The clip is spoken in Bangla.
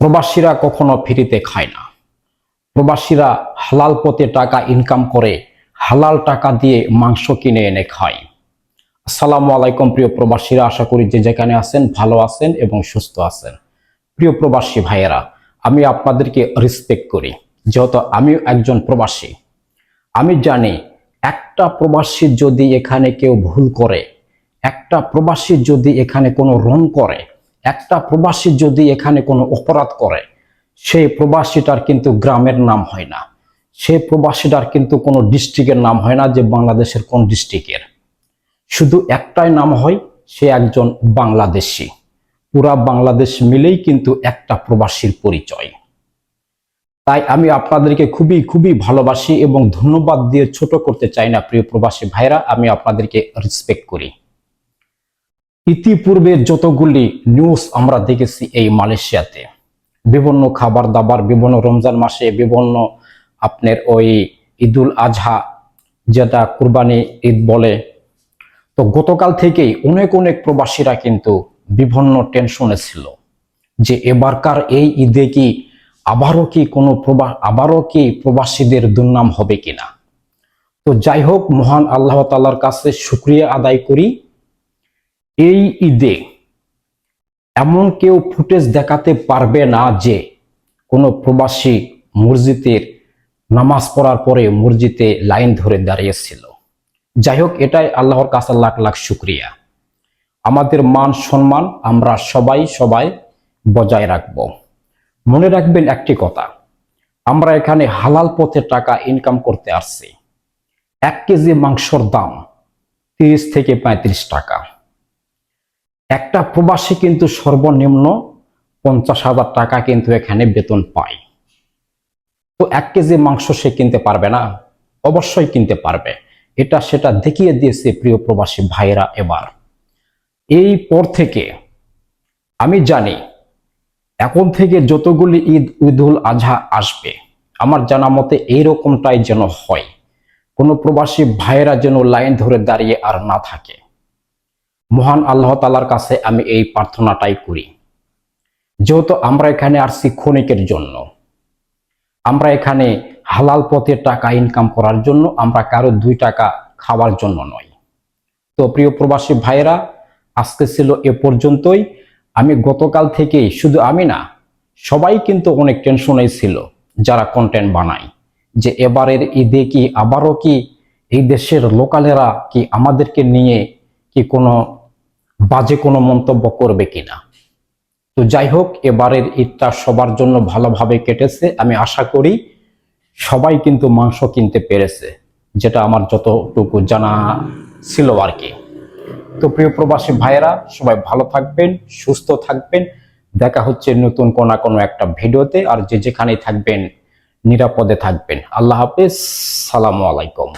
প্রবাসীরা কখনো ফ্রিতে খায় না। প্রবাসীরা হালাল পথে টাকা ইনকাম করে হালাল টাকা দিয়ে মাংস কিনে এনে খায়। আসসালামু আলাইকুম প্রিয় প্রবাসীরা, আশা করি যে যেখানে আছেন ভালো আছেন এবং সুস্থ আছেন। প্রিয় প্রবাসী ভাইয়েরা, আমি আপনাদেরকে রেসপেক্ট করি, যেহেতু আমিও একজন প্রবাসী। আমি জানি একটা প্রবাসী যদি এখানে কেউ ভুল করে, একটা প্রবাসী যদি এখানে কোনো রং করে একটা প্রবাসী যদি এখানে কোনো অপরাধ করে, সেই প্রবাসীটার কিন্তু গ্রামের নাম হয় না। সেই প্রবাসীটার কিন্তু কোনো ডিস্ট্রিক্টের নাম হয় না যে বাংলাদেশের কোন ডিস্ট্রিক্টের। শুধু একটাই নাম হয়, সে একজন বাংলাদেশি। পুরা বাংলাদেশ মিলেই কিন্তু একটা প্রবাসীর পরিচয়। তাই আমি আপনাদেরকে খুবই খুবই ভালোবাসি এবং ধন্যবাদ দিয়ে ছোট করতে চাই না, প্রিয় প্রবাসী ভাইরা আমি আপনাদেরকে রেসপেক্ট করি। ইতিপূর্বে যতগুলি নিউজ আমরা দেখেছি এই মালয়েশিয়াতে, বিভিন্ন খাবার দাবার বিভিন্ন রমজান মাসে, বিভিন্ন আপনার ওই ঈদুল আজহা যেটা কুরবানি ঈদ বলে, তো গতকাল থেকেই অনেক অনেক প্রবাসীরা কিন্তু বিভিন্ন টেনশনে ছিল যে এবারকার এই ঈদে কি আবারও কি কোনো প্রবা, আবারও কি প্রবাসীদের দুর্নাম হবে কিনা? তো যাই হোক, মহান আল্লাহ তাল্লার কাছে শুক্রিয়া আদায় করি। এই ঈদে এমন কেউ ফুটেজ দেখাতে পারবে না যে কোনো প্রবাসী মসজিদের নামাজ পড়ার পরে মসজিদে লাইন ধরে দাঁড়িয়েছিল। যাই হোক, এটাই আল্লাহর কাছে লাখ লাখ শুক্রিয়া। আমাদের মান সম্মান আমরা সবাই সবাই বজায় রাখব। মনে রাখবেন একটি কথা, আমরা এখানে হালাল পথে টাকা ইনকাম করতে আসছি। এক কেজি মাংসর দাম তিরিশ থেকে পঁয়ত্রিশ টাকা। একটা প্রবাসী কিন্তু সর্বনিম্ন পঞ্চাশ হাজার টাকা কিন্তু এখানে বেতন পায়। তো এক কেজি মাংস সে কিনতে পারবে না, অবশ্যই কিনতে পারবে। এটা সেটা দেখিয়ে দিয়েছে প্রিয় প্রবাসী ভাইরা এবার। এই পর থেকে আমি জানি, এখন থেকে যতগুলি ঈদ, ঈদুল আজহা আসবে, আমার জানা মতে এইরকমটাই যেন হয়। কোনো প্রবাসী ভাইয়েরা যেন লাইন ধরে দাঁড়িয়ে আর না থাকে। মহান আল্লাহ তালার কাছে আমি এই প্রার্থনাটাই করি। যেহেতু আমরা এখানে আসছি ক্ষণিকের জন্য, আমরা এখানে হালাল পথে টাকা ইনকাম করার জন্য, আমরা কারও দুই টাকা খাওয়ার জন্য নয় তো প্রিয় প্রবাসী ভাইয়েরা, আজকে ছিল এ পর্যন্তই। আমি গতকাল থেকেই শুধু আমি না, সবাই কিন্তু অনেক টেনশনে ছিল যারা কন্টেন্ট বানায়, যে এবারের ঈদে কি, আবারও কি, এই দেশের লোকালেরা কি আমাদেরকে নিয়ে কি কোনো বাজে কোনো মন্তব্য করবে কিনা? তো যাই হোক, এবারের ঈদটা সবার জন্য ভালোভাবে কেটেছে। আমি আশা করি সবাই কিন্তু মাংস কিনতে পেরেছে, যেটা আমার যতটুকু জানা ছিল আর কি। তো প্রিয় প্রবাসী ভাইয়েরা, সবাই ভালো থাকবেন, সুস্থ থাকবেন। দেখা হচ্ছে নতুন কোন কোনো একটা ভিডিওতে, আর যে যেখানেই থাকবেন, নিরাপদে থাকবেন। আল্লাহ হাফেজ, সালামু আলাইকুম।